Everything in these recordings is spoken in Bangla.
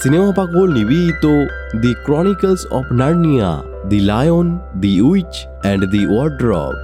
সিনেমা পাগল নিবেদিত the chronicles of Narnia, the lion, the witch, and the wardrobe.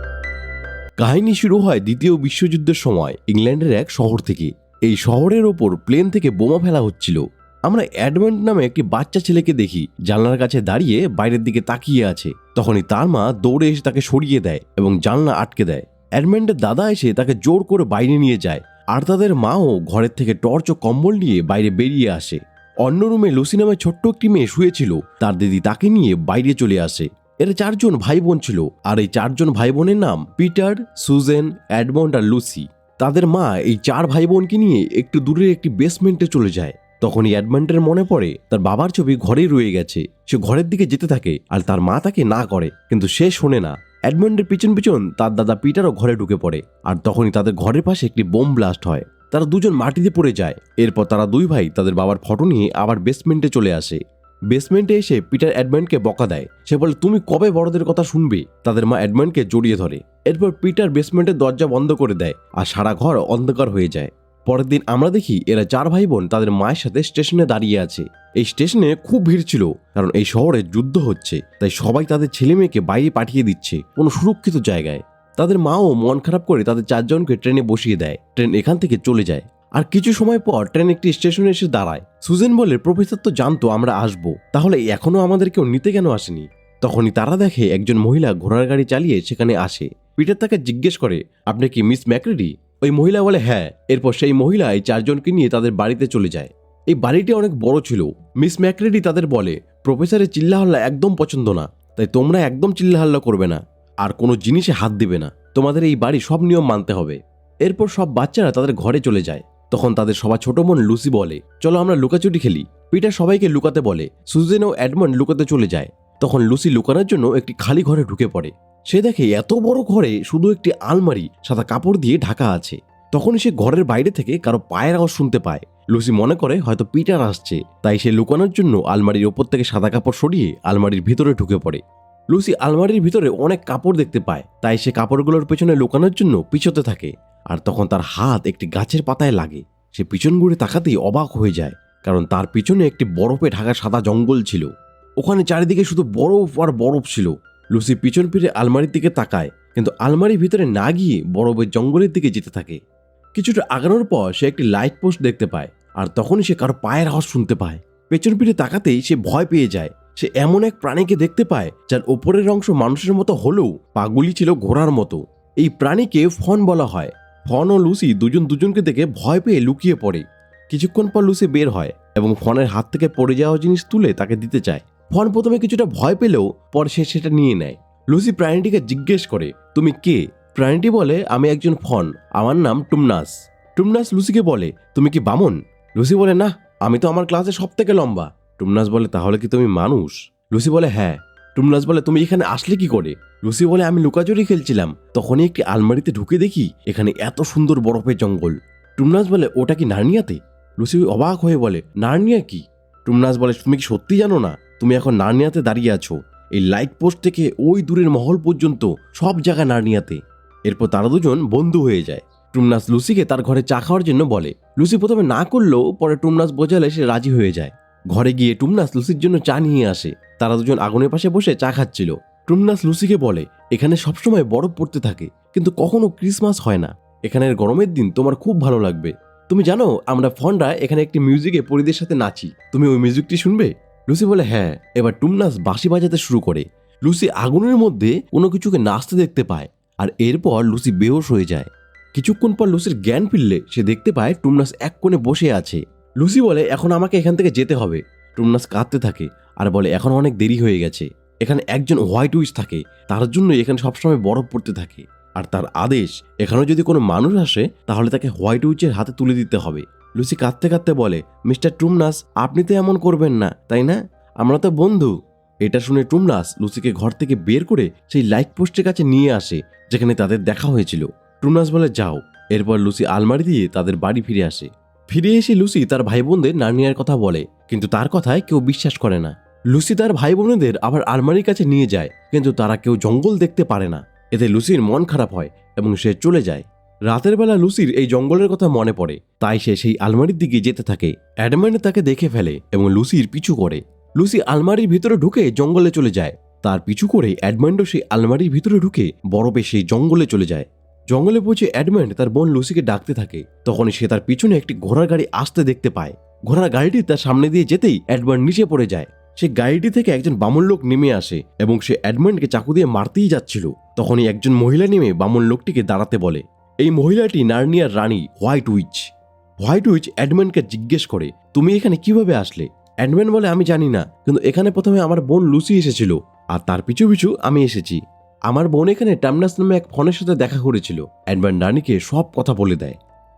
কাহিনী শুরু হয় দ্বিতীয় বিশ্বযুদ্ধের সময় ইংল্যান্ডের এক শহর থেকে। এই শহরের ওপর প্লেন থেকে বোমা ফেলা হচ্ছিল। আমরা অ্যাডমেন্ট নামে একটি বাচ্চা ছেলেকে দেখি, জানলার কাছে দাঁড়িয়ে বাইরের দিকে তাকিয়ে আছে। তখনই তার মা দৌড়ে এসে তাকে সরিয়ে দেয় এবং জানলা আটকে দেয়। অ্যাডমেন্টের দাদা এসে তাকে জোর করে বাইরে নিয়ে যায়, আর তাদের মাও ঘরের থেকে টর্চ ও কম্বল নিয়ে বাইরে বেরিয়ে আসে। অন্য রুমে লুসি নামে ছোট্ট একটি মেয়ে শুয়েছিল। তার দিদি তাকে নিয়ে বাইরে চলে আসে। এরা চারজন ভাই বোন ছিল, আর এই চারজন ভাই বোনের নাম পিটার, সুজেন, অ্যাডমন্ড আর লুসি। তাদের মা এই চার ভাই বোনকে নিয়ে একটু দূরে একটি বেসমেন্টে চলে যায়। তখনই অ্যাডমন্ডের মনে পড়ে, তার বাবার ছবি ঘরেই রয়ে গেছে। সে ঘরের দিকে যেতে থাকে, আর তার মা তাকে না করে, কিন্তু সে শোনে না। অ্যাডমন্ডের পিছন পিছন তার দাদা পিটারও ঘরে ঢুকে পড়ে, আর তখনই তাদের ঘরের পাশে একটি বোম ব্লাস্ট হয়। তারা দুজন মাটিতে পড়ে যায়। এরপর তারা দুই ভাই তাদের বাবার ফটো নিয়ে আবার বেসমেন্টে চলে আসে। বেসমেন্টে এসে পিটার অ্যাডমেন্টকে বকা দেয়। সে বলে, তুমি কবে বড়দের কথা শুনবে? তাদের মা অ্যাডমেন্টকে জড়িয়ে ধরে। এরপর পিটার বেসমেন্টের দরজা বন্ধ করে দেয় আর সারা ঘর অন্ধকার হয়ে যায়। পরের দিন আমরা দেখি এরা চার ভাই বোন তাদের মায়ের সাথে স্টেশনে দাঁড়িয়ে আছে। এই স্টেশনে খুব ভিড় ছিল, কারণ এই শহরে যুদ্ধ হচ্ছে। তাই সবাই তাদের ছেলে মেয়েকে বাইরে পাঠিয়ে দিচ্ছে কোনো সুরক্ষিত জায়গায়। তাদের মাও মন খারাপ করে তাদের চারজনকে ট্রেনে বসিয়ে দেয়। ট্রেন এখান থেকে চলে যায়। আর কিছু সময় পর ট্রেন একটি স্টেশনে এসে দাঁড়ায়। সুজেন বলে, প্রফেসর তো জানতো আমরা আসব। তাহলে এখনও আমাদের কেউ নিতে কেন আসেনি? তখনই তারা দেখে একজন মহিলা ঘোড়ার গাড়ি চালিয়ে সেখানে আসে। পিটার তাকে জিজ্ঞেস করে, আপনি কি মিস ম্যাকরেডি? ওই মহিলা বলে হ্যাঁ। এরপর সেই মহিলা এই চারজনকে নিয়ে তাদের বাড়িতে চলে যায়। এই বাড়িটি অনেক বড় ছিল। মিস ম্যাকরেডি তাদের বলে, প্রফেসরের চিল্লাহল্লা একদম পছন্দ না। তাই তোমরা একদম চিল্লাহাল্লা করবে না। আর কোনো জিনিসে হাত দিবে না। তোমাদের এই বাড়ি সব নিয়ম মানতে হবে। এরপর সব বাচ্চারা তাদের ঘরে চলে যায়। তখন তাদের সবার ছোট বোন লুসি বলে, চলো আমরা লুকাচুরি খেলি। পিটার সবাইকে লুকাতে বলে। সুজেন ও অ্যাডমন্ড লুকাতে চলে যায়। তখন লুসি লুকানোর জন্য একটি খালি ঘরে ঢুকে পড়ে। সে দেখে এত বড় ঘরে শুধু একটি আলমারি, সাদা কাপড় দিয়ে ঢাকা আছে। তখন সে ঘরের বাইরে থেকে কারও পায়ের আওয়াজ শুনতে পায়। লুসি মনে করে হয়তো পিটার আসছে। তাই সে লুকানোর জন্য আলমারির ওপর থেকে সাদা কাপড় সরিয়ে আলমারির ভিতরে ঢুকে পড়ে। লুসি আলমারির ভিতরে অনেক কাপড় দেখতে পায়, তাই সে কাপড়গুলোর পেছনে লুকানোর জন্য পিছতে থাকে। আর তখন তার হাত একটি গাছের পাতায় লাগে। সে পিছন ঘুরে তাকাতেই অবাক হয়ে যায়, কারণ তার পিছনে একটি বরফে ঢাকা সাদা জঙ্গল ছিল। ওখানে চারিদিকে শুধু বরফ আর বরফ ছিল। লুসি পিছন ফিরে আলমারির দিকে তাকায়, কিন্তু আলমারির ভিতরে না গিয়ে বরফের জঙ্গলের দিকে যেতে থাকে। কিছুটা আগানোর পর সে একটি লাইট পোস্ট দেখতে পায়, আর তখনই সে কারও পায়ের আওয়াজ শুনতে পায়। পেছন ফিরে তাকাতেই সে ভয় পেয়ে যায় সে এমন এক প্রাণীকে দেখতে পায়, যার ওপরের অংশ মানুষের মতো হলেও পাগুলি ছিল ঘোড়ার মতো। এই প্রাণীকে ফন বলা হয়। ফন ও লুসি দুজন দুজনকে দেখে ভয় পেয়ে লুকিয়ে পড়ে। কিছুক্ষণ পর লুসি বের হয় এবং ফনের হাত থেকে পড়ে যাওয়া জিনিস তুলে তাকে দিতে চায়। ফন প্রথমে কিছুটা ভয় পেলেও পর সে সেটা নিয়ে নেয়। লুসি প্রাণীটিকে জিজ্ঞেস করে, তুমি কে? প্রাণীটি বলে, আমি একজন ফন। আমার নাম টুমনাস। টুমনাস লুসিকে বলে, তুমি কি বামন? লুসি বলে, না, আমি তো আমার ক্লাসে সব থেকে লম্বা। টুমনাস বলে, তাহলে কি তুমি মানুষ? লুসি বলে হ্যাঁ। টুমনাস বলে, তুমি এখানে আসলে কি করে? লুসি বলে, আমি লুকাচুরি খেলছিলাম। তখনই একটি আলমারিতে ঢুকে দেখি এখানে এত সুন্দর বরফের জঙ্গল। টুমনাস বলে, ওটা কি নার্নিয়াতে? লুসি অবাক হয়ে বলে, নার্নিয়া কি? টুমনাস বলে, তুমি কি সত্যি জানো না? তুমি এখন নার্নিয়াতে দাঁড়িয়ে আছো। এই লাইট পোস্ট থেকে ওই দূরের মহল পর্যন্ত সব জায়গা নার্নিয়াতে। এরপর তারা দুজন বন্ধু হয়ে যায়। টুমনাস লুসিকে তার ঘরে চা খাওয়ার জন্য বলে। লুসি প্রথমে না করলেও পরে টুমনাস বোঝালে সে রাজি হয়ে যায়। ঘরে গিয়ে টুমনাস লুসির জন্য চা নিয়ে আসে। তারা দুজন আগুনের পাশে বসে চা খাচ্ছিল। টুমনাস লুসিকে বলে, এখানে সবসময় বরফ পড়তে থাকে, কিন্তু কখনো ক্রিসমাস হয় না। এখানের গরমের দিন তোমার খুব ভালো লাগবে। তুমি জানো, আমরা ফন্ডা এখানে একটি মিউজিকে পরিদের সাথে নাচি। তুমি ওই মিউজিকটি শুনবে? লুসি বলে হ্যাঁ। এবার টুমনাস বাঁশি বাজাতে শুরু করে। লুসি আগুনের মধ্যে কোনো কিছুকে নাচতে দেখতে পায়, আর এরপর লুসি বেহোশ হয়ে যায়। কিছুক্ষণ পর লুসির জ্ঞান ফিরলে সে দেখতে পায় টুমনাস এক কোণে বসে আছে। লুসি বলে, এখন আমাকে এখান থেকে যেতে হবে। টুমনাস কাঁদতে থাকে আর বলে, এখন অনেক দেরি হয়ে গেছে। এখানে একজন হোয়াইট উইচ থাকে, তার জন্য এখানে সবসময় বরফ পড়তে থাকে। আর তার আদেশ, এখানেও যদি কোনো মানুষ আসে, তাহলে তাকে হোয়াইট উইচের হাতে তুলে দিতে হবে। লুসি কাঁদতে কাঁদতে বলে, মিস্টার টুমনাস, আপনি তো এমন করবেন না, তাই না? আমরা তো বন্ধু। এটা শুনে টুমনাস লুসিকে ঘর থেকে বের করে সেই লাইট পোস্টের কাছে নিয়ে আসে, যেখানে তাদের দেখা হয়েছিল। টুমনাস বলে, যাও। এরপর লুসি আলমারি দিয়ে তাদের বাড়ি ফিরে আসে। ফিরে এসে লুসি তার ভাই বোনদের নার্নিয়ার কথা বলে, কিন্তু তার কথায় কেউ বিশ্বাস করে না। লুসি তার ভাই বোনেদের আবার আলমারির কাছে নিয়ে যায়, কিন্তু তারা কেউ জঙ্গল দেখতে পারে না। এতে লুসির মন খারাপ হয় এবং সে চলে যায়। রাতের বেলা লুসির এই জঙ্গলের কথা মনে পড়ে, তাই সে সেই আলমারির দিকে যেতে থাকে। অ্যাডমেন্ড তাকে দেখে ফেলে এবং লুসির পিছু করে। লুসি আলমারির ভিতরে ঢুকে জঙ্গলে চলে যায়। তার পিছু করে অ্যাডমেন্ডও সেই আলমারির ভিতরে ঢুকে বরফে সেই জঙ্গলে চলে যায়। জঙ্গলে পৌঁছে অ্যাডমেন্ড তার বোন লুসিকে ডাকতে থাকে। তখনই সে তার পিছনে একটি ঘোড়ার গাড়ি আসতে দেখতে পায়। ঘোড়ার গাড়িটি তার সামনে দিয়ে যেতেই অ্যাডমেন্ড নিচে পড়ে যায়। সে গাড়িটি থেকে একজন বামুন লোক নেমে আসে এবং সে অ্যাডমেন্ডকে চাকু দিয়ে মারতেই যাচ্ছিল। তখনই একজন মহিলা নেমে বামুন লোকটিকে দাঁড়াতে বলে, এই মহিলাটি নার্নিয়ার রানী হোয়াইট উইচ হোয়াইট উইচ অ্যাডমেন্ডকে জিজ্ঞেস করে, তুমি এখানে কীভাবে আসলে? অ্যাডমেন্ড বলে, আমি জানি না, কিন্তু এখানে প্রথমে আমার বোন লুসি এসেছিল, আর তার পিছু পিছু আমি এসেছি। আমার বোন এখানে টামনাস নামে এক ফোনের সাথে দেখা করেছিল। অ্যাডমেন্ড রানীকে সব কথা বলে দেয়।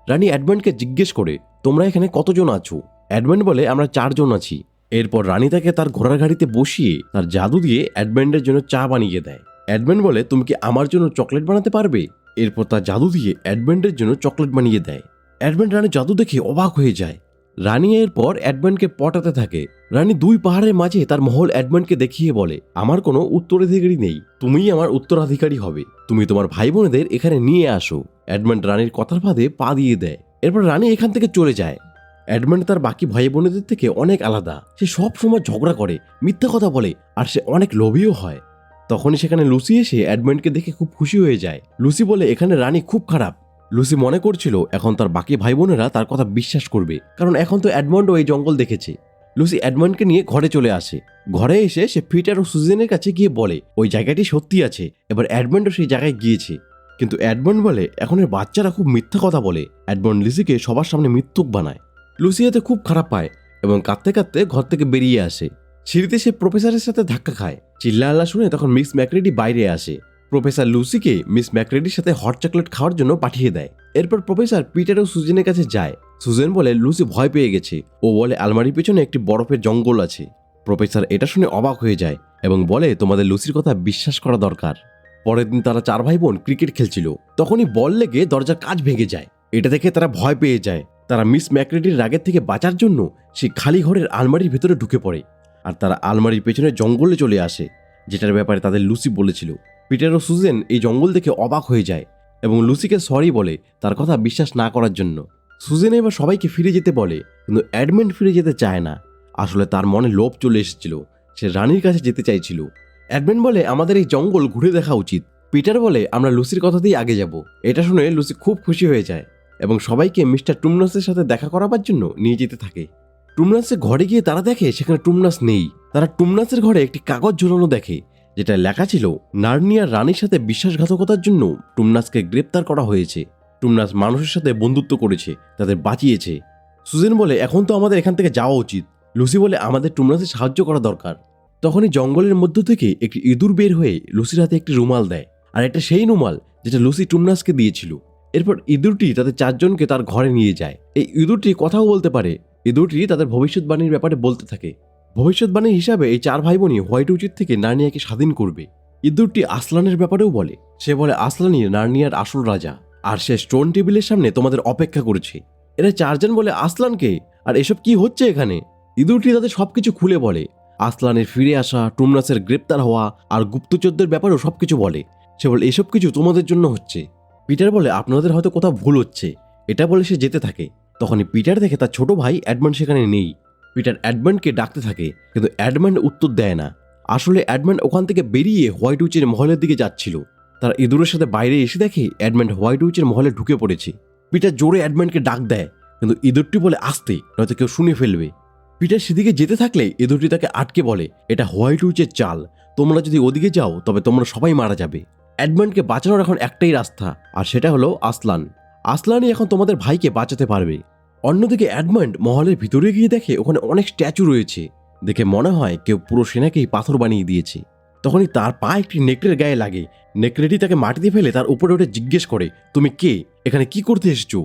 রানী অ্যাডমেন্ডকে জিজ্ঞেস করে, তোমরা এখানে কতজন আছো? অ্যাডমেন্ড বলে, আমরা চারজন আছি। এরপর রানী তাকে তার ঘোড়ার গাড়িতে বসিয়ে তার জাদু দিয়ে অ্যাডমেন্ডের জন্য চা বানিয়ে দেয়। অ্যাডমেন্ড বলে, তুমি কি আমার জন্য চকলেট বানাতে পারবে? এরপর তার জাদু দিয়ে অ্যাডমেন্ডের জন্য চকলেট বানিয়ে দেয়। অ্যাডমেন্ড রানী জাদু দেখে অবাক হয়ে যায়। রানী এরপর অ্যাডমেন্ডকে পটাতে থাকে। রানী দুই পাহাড়ের মাঝে তার মহল অ্যাডমেন্ডকে দেখিয়ে বলে, আমার কোনো উত্তরাধিকারী নেই। তুমিই আমার উত্তরাধিকারী হবে। তুমি তোমার ভাই বোনেদের এখানে নিয়ে আসো। অ্যাডমেন্ড রানীর কথার ফাঁদে পা দিয়ে দেয়। এরপর রানী এখান থেকে চলে যায়। অ্যাডমেন্ড তার বাকি ভাই বোনেদের থেকে অনেক আলাদা। সে সব সময় ঝগড়া করে, মিথ্যা কথা বলে, আর সে অনেক লোভীও হয়। তখনই সেখানে লুসি এসে অ্যাডমেন্ডকে দেখে খুব খুশি হয়ে যায়। লুসি বলে, এখানে রানী খুব খারাপ। লুসি মনে করছিল, এখন তার বাকি ভাই বোনেরা তার কথা বিশ্বাস করবে। কারণ এখন তো অ্যাডমন্ডও এই জঙ্গল দেখেছে। লুসি অ্যাডমন্ডকে নিয়ে ঘরে চলে আসে। ঘরে এসে সে পিটার ও সুজেনের কাছে গিয়ে বলে, ওই জায়গাটি সত্যি আছে। এবার অ্যাডমন্ডও সেই জায়গায় গিয়েছে। কিন্তু অ্যাডমন্ড বলে এখনের বাচ্চারা খুব মিথ্যা কথা বলে। অ্যাডমন্ড লিসিকে সবার সামনে মিথ্যুক বানায়। লুসি এতে খুব খারাপ পায় এবং কাঁদতে কাঁদতে ঘর থেকে বেরিয়ে আসে। সিঁড়িতে সে প্রফেসরের সাথে ধাক্কা খায়। চিল্লা শুনে তখন মিস ম্যাকরেডি বাইরে আসে। প্রফেসর লুসিকে মিস ম্যাকরেডির সাথে হট চকলেট খাওয়ার জন্য পাঠিয়ে দেয়। এরপর প্রফেসর পিটার ও সুজেনের কাছে যায়। সুজেন বলে, লুসি ভয় পেয়ে গেছে। ও বলে, আলমারির পেছনে একটি বরফের জঙ্গল আছে। প্রফেসর এটা শুনে অবাক হয়ে যায় এবং বলে, তোমাদের লুসির কথা বিশ্বাস করা দরকার। পরের দিন তারা চার ভাই বোন ক্রিকেট খেলছিল। তখনই বল লেগে দরজার কাজ ভেঙে যায়। এটা দেখে তারা ভয় পেয়ে যায়। তারা মিস ম্যাকরেডির রাগের থেকে বাঁচার জন্য সেই খালি ঘরের আলমারির ভিতরে ঢুকে পড়ে আর তারা আলমারির পেছনে জঙ্গলে চলে আসে, যেটার ব্যাপারে তাদের লুসি বলেছিল। পিটার ও সুজেন এই জঙ্গল দেখে অবাক হয়ে যায় এবং লুসিকে সরি বলে তার কথা বিশ্বাস না করার জন্য। সুজেন এবার সবাইকে ফিরে যেতে বলে, কিন্তু অ্যাডমেন্ট ফিরে যেতে চায় না। আসলে তার মনে লোভ চলে এসেছিল। সে রানীর কাছে যেতে চাইছিল। অ্যাডমেন্ট বলে, আমাদের এই জঙ্গল ঘুরে দেখা উচিত। পিটার বলে, আমরা লুসির কথাতেই আগে যাব। এটা শুনে লুসি খুব খুশি হয়ে যায় এবং সবাইকে মিস্টার টুমনাসের সাথে দেখা করাবার জন্য নিয়ে যেতে থাকে। টুমনাসের ঘরে গিয়ে তারা দেখে, সেখানে টুমনাস নেই। তারা টুমনাসের ঘরে একটি কাগজ ঝোলানো দেখে যেটা লেখা ছিল, নার্নিয়ার রানীর সাথে বিশ্বাসঘাতকতার জন্য টুমনাসকে গ্রেপ্তার করা হয়েছে। টুমনাস মানুষের সাথে বন্ধুত্ব করেছে, তাদের বাঁচিয়েছে। সুজেন বলে, এখন তো আমাদের এখান থেকে যাওয়া উচিত। লুসি বলে, আমাদের টুমনাসে সাহায্য করা দরকার। তখনই জঙ্গলের মধ্য থেকে একটি ইঁদুর বের হয়ে লুসির হাতে একটি রুমাল দেয়, আর এটা সেই রুমাল যেটা লুসি টুমনাসকে দিয়েছিল। এরপর ইঁদুরটি তাদের চারজনকে তার ঘরে নিয়ে যায়। এই ইঁদুরটি কথাও বলতে পারে, ইঁদুরটি তাদের ভবিষ্যৎবাণীর ব্যাপারে বলতে থাকে। ভবিষ্যৎবাণী হিসাবে এই চার ভাই বোনই হোয়াইট উচিত থেকে নার্নিয়াকে স্বাধীন করবে। ইঁদুরটি আসলানের ব্যাপারেও বলে, সে বলে, আসলানই নার্নিয়ার আসল রাজা। আর সে স্টোন টেবিলের সামনে তোমাদের অপেক্ষা করেছে। এরা চারজন বলে আসলানকে আর এসব কি হচ্ছে এখানে? ইঁদুরটি তাদের সবকিছু খুলে বলে। আসলানের ফিরে আসা টুমনাসের গ্রেপ্তার হওয়া আর গুপ্তচরদের ব্যাপারেও সবকিছু বলে। সে বলে, এসব কিছু তোমাদের জন্য হচ্ছে। পিটার বলে, আপনাদের হয়তো কোথাও ভুল হচ্ছে। এটা বলে সে যেতে থাকে। তখনই পিটার দেখে তার ছোট ভাই অ্যাডমন্ড সেখানে নেই। পিটার অ্যাডমন্ডকে ডাকতে থাকে, কিন্তু অ্যাডমন্ড উত্তর দেয় না। আসলে অ্যাডমন্ড ওখান থেকে বেরিয়ে হোয়াইট উইচের মহলের দিকে যাচ্ছিল। তার ইঁদুরের সাথে বাইরে এসে দেখে অ্যাডমন্ড হোয়াইট উইচের মহলে ঢুকে পড়েছে। পিটার জোরে অ্যাডমন্ডকে ডাক দেয়, কিন্তু ইঁদুরটি বলে আসতে নয়তো কেউ শুনে ফেলবে। পিটার সেদিকে যেতে থাকলে ইঁদুরটি তাকে আটকে বলে, এটা হোয়াইট উইচের চাল, তোমরা যদি ওদিকে যাও, তবে তোমরা সবাই মারা যাবে। অ্যাডমন্ডকে বাঁচানোর এখন একটাই রাস্তা, আর সেটা হলো আসলান। আসলানই এখন তোমাদের ভাইকে বাঁচাতে পারবে। অন্যদিকে অ্যাডমন্ড মহলের ভিতরে গিয়ে দেখে ওখানে অনেক স্ট্যাচু রয়েছে। দেখে মনে হয় কেউ পুরো সেনাকেই পাথর বানিয়ে দিয়েছে। তখনই তার পা একটি নেকড়ের গায়ে লাগে। নেকড়েটি তাকে মাটিতে ফেলে তার উপরে উঠে জিজ্ঞেস করে, তুমি কে? এখানে কি করতে এসেছ?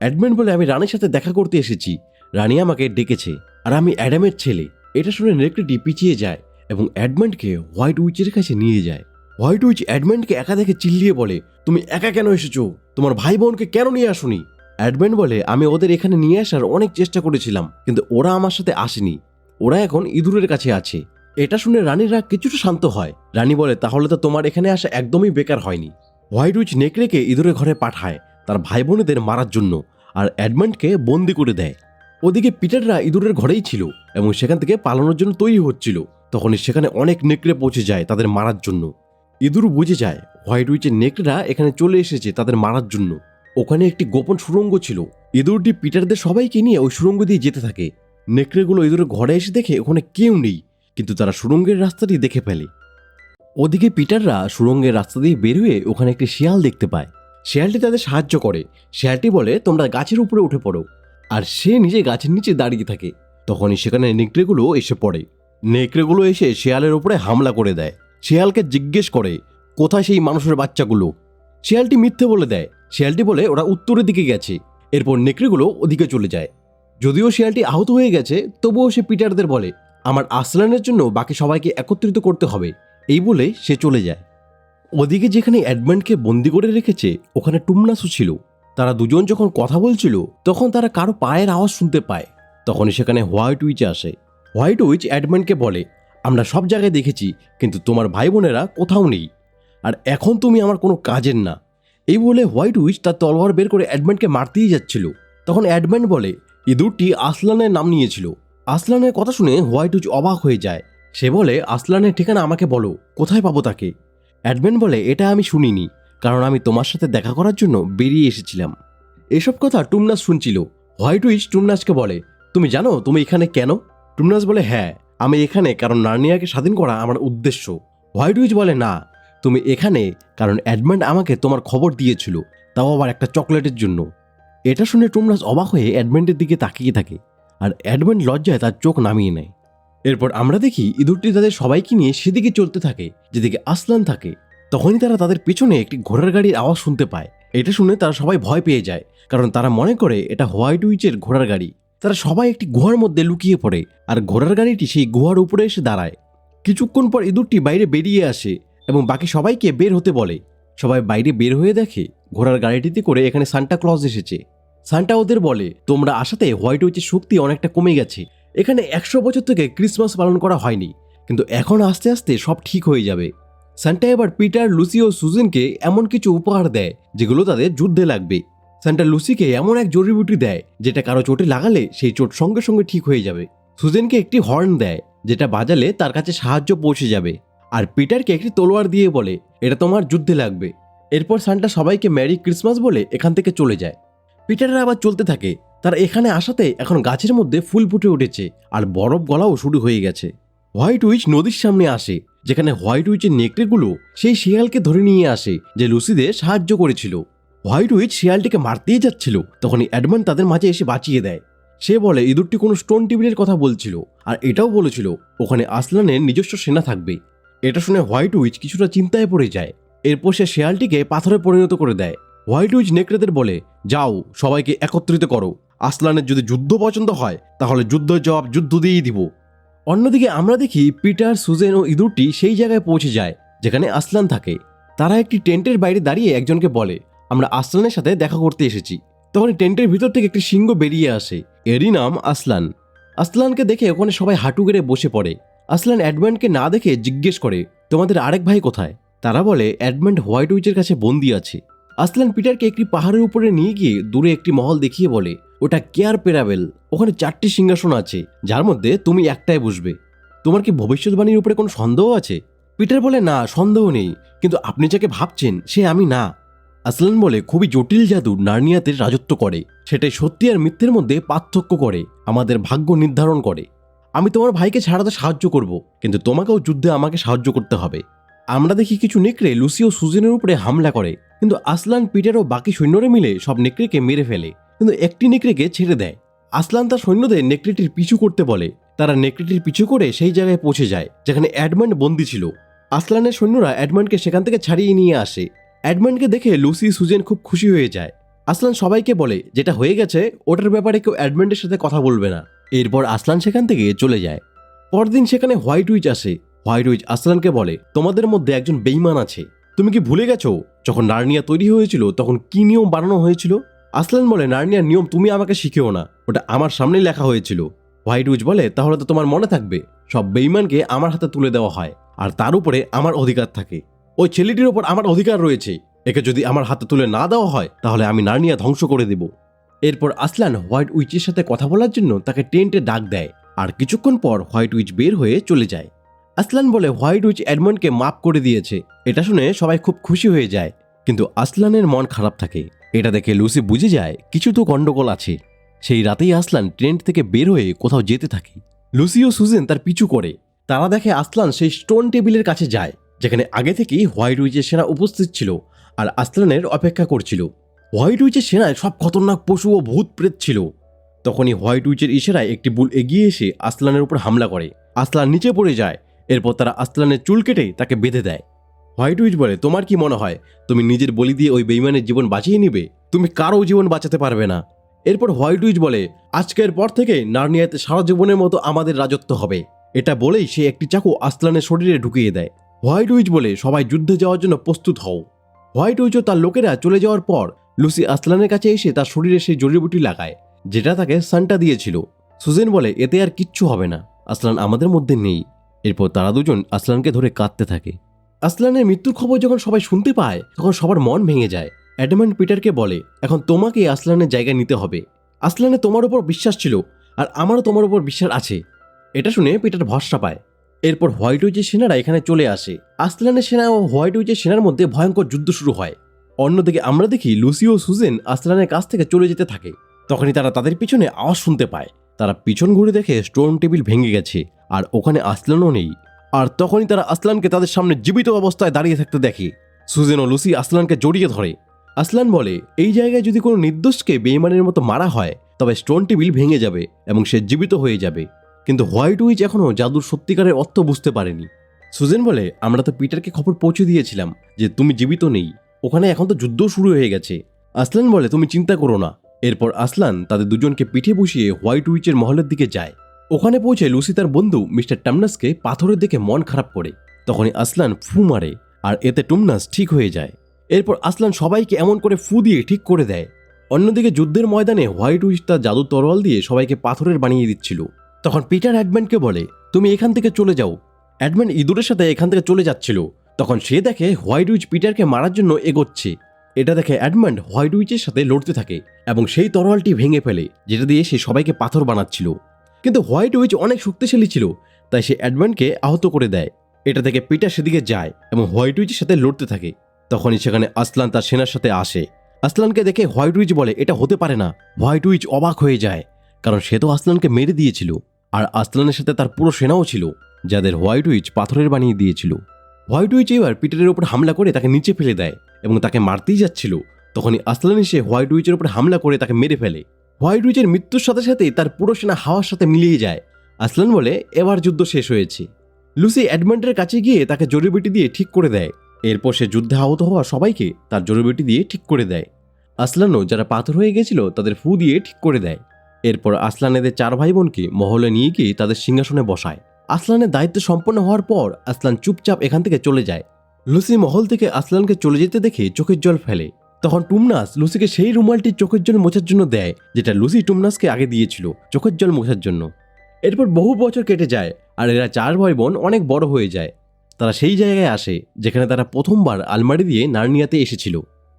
অ্যাডমন্ড বলে, আমি রানীর সাথে দেখা করতে এসেছি। রানী আমাকে ডেকেছে। আর আমি অ্যাডামের ছেলে। এটা শুনে নেকড়েটি পিছিয়ে যায় এবং অ্যাডমন্ডকে হোয়াইট উইচের কাছে নিয়ে যায়। হোয়াইট উইচ অ্যাডমেন্টকে একা দেখে চিল্লিয়ে বলে, তুমি একা কেন এসেছ? তোমার ভাই বোনকে কেন নিয়ে আসুনি? অ্যাডমেন্ট বলে, আমি ওদের এখানে নিয়ে আসার অনেক চেষ্টা করেছিলাম, কিন্তু ওরা আমার সাথে আসেনি। ওরা এখন ইঁদুরের কাছে আছে। এটা শুনে রানীর রাগ কিছুটা শান্ত হয়। রানী বলে, তাহলে তো তোমার এখানে আসা একদমই বেকার হয়নি। হোয়াইট উইচ নেকড়েকে ইঁদুরের ঘরে পাঠায়, তার ভাই বোনেদের মারার জন্য, আর অ্যাডমান্ডকে বন্দি করে দেয়। ওদিকে পিটাররা ইঁদুরের ঘরেই ছিল এবং সেখান থেকে পালানোর জন্য তৈরি হচ্ছিল। তখনই সেখানে অনেক নেকড়ে পৌঁছে যায় তাদের মারার জন্য। ইঁদুর বুঝে যায় হোয়াইট উইচের নেকড়েরা এখানে চলে এসেছে তাদের মারার জন্য। ওখানে একটি গোপন সুড়ঙ্গ ছিল। ইঁদুরটি পিটারদের সবাইকে নিয়ে ওই সুড়ঙ্গ দিয়ে যেতে থাকে। নেকড়েগুলো ইঁদুরের ঘরে এসে দেখে ওখানে কেউ নেই। কিন্তু তারা সুড়ঙ্গের রাস্তাটি দেখে ফেলে। ওদিকে পিটাররা সুড়ঙ্গের রাস্তা দিয়ে বের হয়ে ওখানে একটি শিয়াল দেখতে পায়। শিয়ালটি তাদের সাহায্য করে। শিয়ালটি বলে, তোমরা গাছের উপরে উঠে পড়ো। আর সে নিজে গাছের নিচে দাঁড়িয়ে থাকে। তখনই সেখানে নেকড়েগুলো এসে পড়ে। নেকড়েগুলো এসে শিয়ালের উপরে হামলা করে দেয়। শিয়ালকে জিজ্ঞেস করে, কোথায় সেই মানুষের বাচ্চাগুলো? শিয়ালটি মিথ্যে বলে দেয়। শিয়ালটি বলে, ওরা উত্তরের দিকে গেছে। এরপর নেকড়েগুলো ওদিকে চলে যায়। যদিও শিয়ালটি আহত হয়ে গেছে, তবুও সে পিটারদের বলে আমার আসলানের জন্য বাকি সবাইকে একত্রিত করতে হবে। এই বলে সে চলে যায়। ওদিকে যেখানে অ্যাডমেন্টকে বন্দি করে রেখেছে, ওখানে টুমনাসু ছিল। তারা দুজন যখন কথা বলছিল, তখন তারা কারও পায়ের আওয়াজ শুনতে পায়। তখনই সেখানে হোয়াইট উইচ আসে। হোয়াইট উইচ অ্যাডমেন্টকে বলে, আমরা সব জায়গায় দেখেছি, কিন্তু তোমার ভাই বোনেরা কোথাও নেই। আর এখন তুমি আমার কোনো কাজের না। এই বলে হোয়াইট উইচ তার তলোয়ার বের করে অ্যাডমেন্টকে মারতেই যাচ্ছিল। তখন অ্যাডমেন্ট বলে, ইঁদুরটি আসলানের নাম নিয়েছিল। আসলানের কথা শুনে হোয়াইট উইচ অবাক হয়ে যায়। সে বলে, আসলানের ঠিকানা আমাকে বলো, কোথায় পাবো তাকে? অ্যাডমেন্ট বলে, এটা আমি শুনিনি, কারণ আমি তোমার সাথে দেখা করার জন্য বেরিয়ে এসেছিলাম। এসব কথা টুমনাস শুনছিল। হোয়াইট উইচ টুমনাসকে বলে, তুমি জানো তুমি এখানে কেন? টুমনাস বলে হ্যাঁ আমি এখানে কারণ নার্নিয়াকে স্বাধীন করা আমার উদ্দেশ্য। হোয়াইট উইচ বলে, না, তুমি এখানে কারণ অ্যাডমেন্ট আমাকে তোমার খবর দিয়েছিল, তাও আবার একটা চকলেটের জন্য। এটা শুনে টুমনাস অবাক হয়ে অ্যাডমেন্টের দিকে তাকিয়ে থাকে। আর অ্যাডমেন্ট লজ্জায় তার চোখ নামিয়ে নেয়। এরপর আমরা দেখি ইঁদুরটি তাদের সবাইকে নিয়ে সেদিকে চলতে থাকে, যেদিকে আসলান থাকে। তখনই তারা তাদের পিছনে একটি ঘোড়ার গাড়ির আওয়াজ শুনতে পায়। এটা শুনে তারা সবাই ভয় পেয়ে যায়, কারণ তারা মনে করে এটা হোয়াইট উইচের ঘোড়ার গাড়ি। তারা সবাই একটি গুহার মধ্যে লুকিয়ে পড়ে, আর ঘোড়ার গাড়িটি সেই গুহার উপরে এসে দাঁড়ায়। কিছুক্ষণ পর ইঁদুরটি বাইরে বেরিয়ে আসে এবং বাকি সবাইকে বের হতে বলে। সবাই বাইরে বের হয়ে দেখে ঘোড়ার গাড়িটিতে করে এখানে সান্টা ক্লজ এসেছে। সান্টা ওদের বলে, তোমরা আসাতে হোয়াইট উইচের শক্তি অনেকটা কমে গেছে। এখানে একশো বছর থেকে ক্রিসমাস পালন করা হয়নি, কিন্তু এখন আস্তে আস্তে সব ঠিক হয়ে যাবে। সান্টা এবার পিটার, লুসি ও সুজেনকে এমন কিছু উপহার দেয়, যেগুলো তাদের যুদ্ধে লাগবে। সান্টা লুসিকে এমন এক জড়িবুটি দেয়, যেটা কারও চোটে লাগালে সেই চোট সঙ্গে সঙ্গে ঠিক হয়ে যাবে। সুজেনকে একটি হর্ন দেয়, যেটা বাজালে তার কাছে সাহায্য পৌঁছে যাবে। আর পিটারকে একটি তলোয়ার দিয়ে বলে, এটা তোমার যুদ্ধে লাগবে। এরপর সান্টা সবাইকে ম্যারি ক্রিসমাস বলে এখান থেকে চলে যায়। পিটাররা আবার চলতে থাকে। তারা এখানে আসাতে এখন গাছের মধ্যে ফুল ফুটে উঠেছে আর বরফ গলাও শুরু হয়ে গেছে। হোয়াইট উইচ নদীর সামনে আসে, যেখানে হোয়াইট উইচের নেকড়েগুলো সেই শিয়ালকে ধরে নিয়ে আসে, যে লুসিদের সাহায্য করেছিল। হোয়াইট উইচ শিয়ালটিকে মারতেই যাচ্ছিল, তখনই অ্যাডমান তাদের মাঝে এসে বাঁচিয়ে দেয়। সে বলে, ইঁদুরটি কোনো স্টোন টেবিলের কথা বলছিল, আর এটাও বলেছিল, ওখানে আসলানের নিজস্ব সেনা থাকবে। এটা শুনে হোয়াইট উইচ কিছুটা চিন্তায় পড়ে যায়। এরপর সে শেয়ালটিকে পাথরে পরিণত করে দেয়। হোয়াইট উইচ নেকড়েদের বলে, যাও, সবাইকে একত্রিত করো। আসলানের যদি যুদ্ধ পছন্দ হয়, তাহলে যুদ্ধের জবাব যুদ্ধ দিয়েই দিব। অন্যদিকে আমরা দেখি পিটার, সুজেন ও ইঁদুরটি সেই জায়গায় পৌঁছে যায়, যেখানে আসলান থাকে। তারা একটি টেন্টের বাইরে দাঁড়িয়ে একজনকে বলে, আমরা আসলানের সাথে দেখা করতে এসেছি। তখন টেন্টের ভিতর থেকে একটি সিংহ বেরিয়ে আসে। এরই নাম আসলান। আসলানকে দেখে ওখানে সবাই হাঁটু গেড়ে বসে পড়ে। আসলান অ্যাডমেন্টকে না দেখে জিজ্ঞেস করে, তোমাদের আরেক ভাই কোথায়? তারা বলে অ্যাডমেন্ট হোয়াইট উইচের কাছে বন্দি আছে। আসলান পিটারকে একটি পাহাড়ের উপরে নিয়ে গিয়ে দূরে একটি মহল দেখিয়ে বলে, ওটা কেয়ার পেরাবেল? ওখানে চারটি সিংহাসন আছে, যার মধ্যে তুমি একটাই বসবে। তোমার কি ভবিষ্যৎবাণীর উপরে কোনো সন্দেহ আছে? পিটার বলে, না, সন্দেহ নেই, কিন্তু আপনি যাকে ভাবছেন, সে আমি না। আসলান বলে, খুবই জটিল জাদু নার্নিয়াতে রাজত্ব করে। সেটাই সত্যি আর মিথ্যের মধ্যে পার্থক্য করে, আমাদের ভাগ্য নির্ধারণ করে। আমি তোমার ভাইকে ছাড়াতে সাহায্য করব, কিন্তু তোমাকেও যুদ্ধে আমাকে সাহায্য করতে হবে। আমরা দেখি কিছু নেকড়ে লুসি ও সুজেনের উপরে হামলা করে। কিন্তু আসলান, পিটার ও বাকি সৈন্যরা মিলে সব নেকড়েকে মেরে ফেলে। কিন্তু একটি নেকড়েকে ছেড়ে দেয়। আসলান তার সৈন্যদের নেকড়েটির পিছু করতে বলে। তারা নেকড়েটির পিছু করে সেই জায়গায় পৌঁছে যায়, যেখানে অ্যাডমান্ড বন্দি ছিল। আসলানের সৈন্যরা অ্যাডমান্ডকে সেখান থেকে ছাড়িয়ে নিয়ে আসে। অ্যাডমান্ডকে দেখে লুসি সুজেন খুব খুশি হয়ে যায়। আসলান সবাইকে বলে, যেটা হয়ে গেছে, ওটার ব্যাপারে কেউ অ্যাডমান্ডের সাথে কথা বলবে না। এরপর আসলান সেখান থেকে চলে যায়। পরদিন সেখানে হোয়াইট উইচ আসে। হোয়াইট উইচ আসলানকে বলে, তোমাদের মধ্যে একজন বেইমান আছে। তুমি কি ভুলে গেছো? যখন নার্নিয়া তৈরি হয়েছিল, তখন কি নিয়ম বানানো হয়েছিল? আসলান বলে, নার্নিয়ার নিয়ম তুমি আমাকে শিখেও না। ওটা আমার সামনেই লেখা হয়েছিল। হোয়াইট উইচ বলে, তাহলে তো তোমার মনে থাকবে। সব বেইমানকে আমার হাতে তুলে দেওয়া হয়। আর তার উপরে আমার অধিকার থাকে। ওই ছেলেটির ওপর আমার অধিকার রয়েছে। একে যদি আমার হাতে তুলে না দেওয়া হয়, তাহলে আমি নার্নিয়া ধ্বংস করে দেব। এরপর আসলান হোয়াইট উইচের সাথে কথা বলার জন্য তাকে টেন্টে ডাক দেয়। আর কিছুক্ষণ পর হোয়াইট উইচ বের হয়ে চলে যায়। আসলান বলে হোয়াইট উইচ এডমন্ডকে মাফ করে দিয়েছে। এটা শুনে সবাই খুব খুশি হয়ে যায়। কিন্তু আসলানের মন খারাপ থাকে। এটা দেখে লুসি বুঝে যায়, কিছু তো গন্ডগোল আছে। সেই রাতেই আসলান ট্রেন্ট থেকে বের হয়ে কোথাও যেতে থাকে। লুসি ও সুজেন তার পিছু করে। তারা দেখে আসলান সেই স্টোন টেবিলের কাছে যায়, যেখানে আগে থেকেই হোয়াইট উইচের সেনা উপস্থিত ছিল আর আসলানের অপেক্ষা করছিল। হোয়াইট উইচের সেনায় সব খতরনাক পশু ও ভূত প্রেত ছিল। তখনই হোয়াইট উইচের ইশারায় একটি বুল এগিয়ে এসে আসলানের উপর হামলা করে। আসলান নিচে পড়ে যায় এরপর তারা আসলানের চুল কেটে তাকে বেঁধে দেয়। হোয়াইট উইচ বলে, তোমার কি মনে হয়, তুমি নিজের বলি দিয়ে ওই বেইমানের জীবন বাঁচিয়ে নিবে? তুমি কারও জীবন বাঁচাতে পারবে না। এরপর হোয়াইট উইচ বলে, আজকের পর থেকে নার্নিয়াতে সারা জীবনের মতো আমাদের রাজত্ব হবে। এটা বলেই সে একটি চাকু আসলানের শরীরে ঢুকিয়ে দেয়। হোয়াইট উইচ বলে, সবাই যুদ্ধে যাওয়ার জন্য প্রস্তুত হও। হোয়াইট উইচ ও তার লোকেরা চলে যাওয়ার পর, লুসি আসলানের কাছে এসে তার শরীরে সেই জড়িবুটি লাগায়, যেটা তাকে সানটা দিয়েছিল। সুজেন বলে, এতে আর কিচ্ছু হবে না। আসলান আমাদের মধ্যে নেই। এরপর তারা দুজন আসলানকে ধরে কাঁদতে থাকে। আসলানের মৃত্যুর খবর যখন সবাই শুনতে পায়, তখন সবার মন ভেঙে যায়। অ্যাডামেন্ট পিটারকে বলে, এখন তোমাকে আসলানের জায়গা নিতে হবে। আসলানে তোমার উপর বিশ্বাস ছিল, আর আমারও তোমার উপর বিশ্বাস আছে। এটা শুনে পিটার ভরসা পায়। এরপর হোয়াইট উইচের সেনারা এখানে চলে আসে। আসলানের সেনা ও হোয়াইট উইচের সেনার মধ্যে ভয়ঙ্কর যুদ্ধ শুরু হয়। অন্যদিকে আমরা দেখি লুসি ও সুজেন আসলানের কাছ থেকে চলে যেতে থাকে। তখনই তারা তাদের পিছনে আওয়াজ শুনতে পায়। তারা পিছন ঘুরে দেখে স্টোন টেবিল ভেঙে গেছে, আর ওখানে আসলানও নেই। আর তখনই তারা আসলানকে তাদের সামনে জীবিত অবস্থায় দাঁড়িয়ে থাকতে দেখে। সুজেন ও লুসি আসলানকে জড়িয়ে ধরে। আসলান বলে, এই জায়গায় যদি কোনো নির্দোষকে বেইমানের মতো মারা হয়, তবে স্টোন টেবিল ভেঙে যাবে এবং সে জীবিত হয়ে যাবে। কিন্তু হোয়াইট উইচ এখনও জাদুর সত্যিকারের অর্থ বুঝতে পারেনি। সুজেন বলে, আমরা তো পিটারকে খবর পৌঁছে দিয়েছিলাম যে তুমি জীবিত নেই। ওখানে এখন তো যুদ্ধ শুরু হয়ে গেছে। আসলান বলে, তুমি চিন্তা করো না। এরপর আসলান তাদের দুজনকে পিঠে বসিয়ে হোয়াইট উইচের মহলের দিকে যায়। ওখানে পৌঁছে লুসি তার বন্ধু মিস্টার টামনাসকে পাথরের দিকে মন খারাপ করে। তখনই আসলান ফু মারে আর এতে টুমনাস ঠিক হয়ে যায়। এরপর আসলান সবাইকে এমন করে ফু দিয়ে ঠিক করে দেয়। অন্যদিকে যুদ্ধের ময়দানে হোয়াইট উইচ তার জাদু তরোয়াল দিয়ে সবাইকে পাথরের বানিয়ে দিচ্ছিল। তখন পিটার অ্যাডম্যানকে বলে, তুমি এখান থেকে চলে যাও। অ্যাডম্যান ইঁদুরের সাথে এখান থেকে চলে যাচ্ছিল। তখন সে দেখে হোয়াইট উইচ পিটারকে মারার জন্য এগোচ্ছে। এটা দেখে অ্যাডমান্ড হোয়াইট উইচের সাথে লড়তে থাকে এবং সেই তরোয়ালটি ভেঙে ফেলে, যেটা দিয়ে সে সবাইকে পাথর বানাচ্ছিল। কিন্তু হোয়াইট উইচ অনেক শক্তিশালী ছিল, তাই সে অ্যাডমান্ডকে আহত করে দেয়। এটা থেকে পিটার সেদিকে যায় এবং হোয়াইট উইচের সাথে লড়তে থাকে। তখনই সেখানে আসলান তার সেনার সাথে আসে। আসলানকে দেখে হোয়াইট উইচ বলে, এটা হতে পারে না। হোয়াইট উইচ অবাক হয়ে যায়, কারণ সে তো আসলানকে মেরে দিয়েছিল। আর আসলানের সাথে তার পুরো সেনাও ছিল, যাদের হোয়াইট উইচ পাথরের বানিয়ে দিয়েছিল। হোয়াইট উইচ এবার পিটারের উপর হামলা করে তাকে নিচে ফেলে দেয়। এবং তাকে মারতেই যাচ্ছিল। তখনই আসলান এসে হোয়াইট উইচের উপর হামলা করে তাকে মেরে ফেলে। হোয়াইট উইচের মৃত্যুর সাথে সাথেই তার পুরো সেনা হাওয়ার সাথে মিলিয়ে যায়। আসলান বলে, এবার যুদ্ধ শেষ হয়েছে। লুসি অ্যাডমান্ডের কাছে গিয়ে তাকে জড়িবুটি দিয়ে ঠিক করে দেয়। এরপর সে যুদ্ধে আহত হওয়া সবাইকে তার জড়িবুটি দিয়ে ঠিক করে দেয়। আসলানও যারা পাথর হয়ে গেছিল তাদের ফু দিয়ে ঠিক করে দেয়। এরপর আসলান এদের চার ভাই বোনকে মহলে নিয়ে গিয়ে তাদের সিংহাসনে বসায়। আসলানের দায়িত্ব সম্পন্ন হওয়ার পর আসলান চুপচাপ এখান থেকে চলে যায়। লুসি মহল থেকে আসলানকে চলে যেতে দেখে চোখের জল ফেলে। তখন টুমনাস লুসিকে সেই রুমালটি চোখের জল মোছার জন্য দেয়, যেটা লুসি টুমনাসকে আগে দিয়েছিল চোখের জল মোছার জন্য। এরপর বহু বছর কেটে যায় আর এরা চার ভাই বোন অনেক বড় হয়ে যায়। তারা সেই জায়গায় আসে, যেখানে তারা প্রথমবার আলমারি দিয়ে নার্নিয়াতে এসেছিল।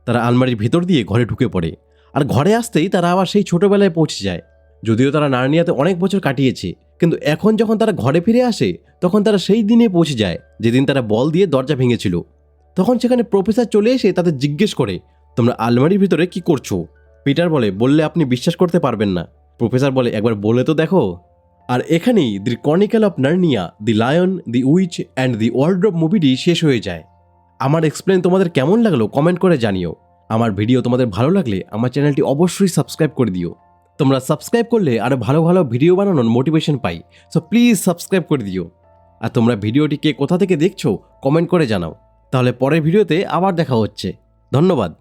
তারা আলমারির ভেতর দিয়ে ঘরে ঢুকে পড়ে আর ঘরে আসতেই তারা আবার সেই ছোটবেলায় পৌঁছে যায়। যদিও তারা নার্নিয়াতে অনেক বছর কাটিয়েছে কিন্তু এখন যখন তারা ঘরে ফিরে আসে, তখন তারা সেই দিনে পৌঁছে যায়, যেদিন তারা বল দিয়ে দরজা ভেঙেছিল। তখন সেখানে প্রফেসর চলে এসে তাদের জিজ্ঞেস করে, তোমরা আলমারির ভিতরে কি করছ? পিটার বলে, বললে আপনি বিশ্বাস করতে পারবেন না। প্রফেসর বলে, একবার বলে তো দেখো। আর এখানেই the chronicle of Narnia the lion the witch, and the world মুভিটি শেষ হয়ে যায়। আমার এক্সপ্লেন তোমাদের কেমন লাগল কমেন্ট করে জানিও। আমার ভিডিও তোমাদের ভালো লাগলে আমার চ্যানেলটি অবশ্যই সাবস্ক্রাইব করে দিও। তোমরা সাবস্ক্রাইব করলে আরও ভালো ভালো ভিডিও বানানোর মোটিভেশন পাই। সো প্লিজ সাবস্ক্রাইব করে দিও। আর তোমরা ভিডিওটিকে কোথা থেকে দেখছ কমেন্ট করে জানাও। তাহলে পরের ভিডিওতে আবার দেখা হচ্ছে। ধন্যবাদ।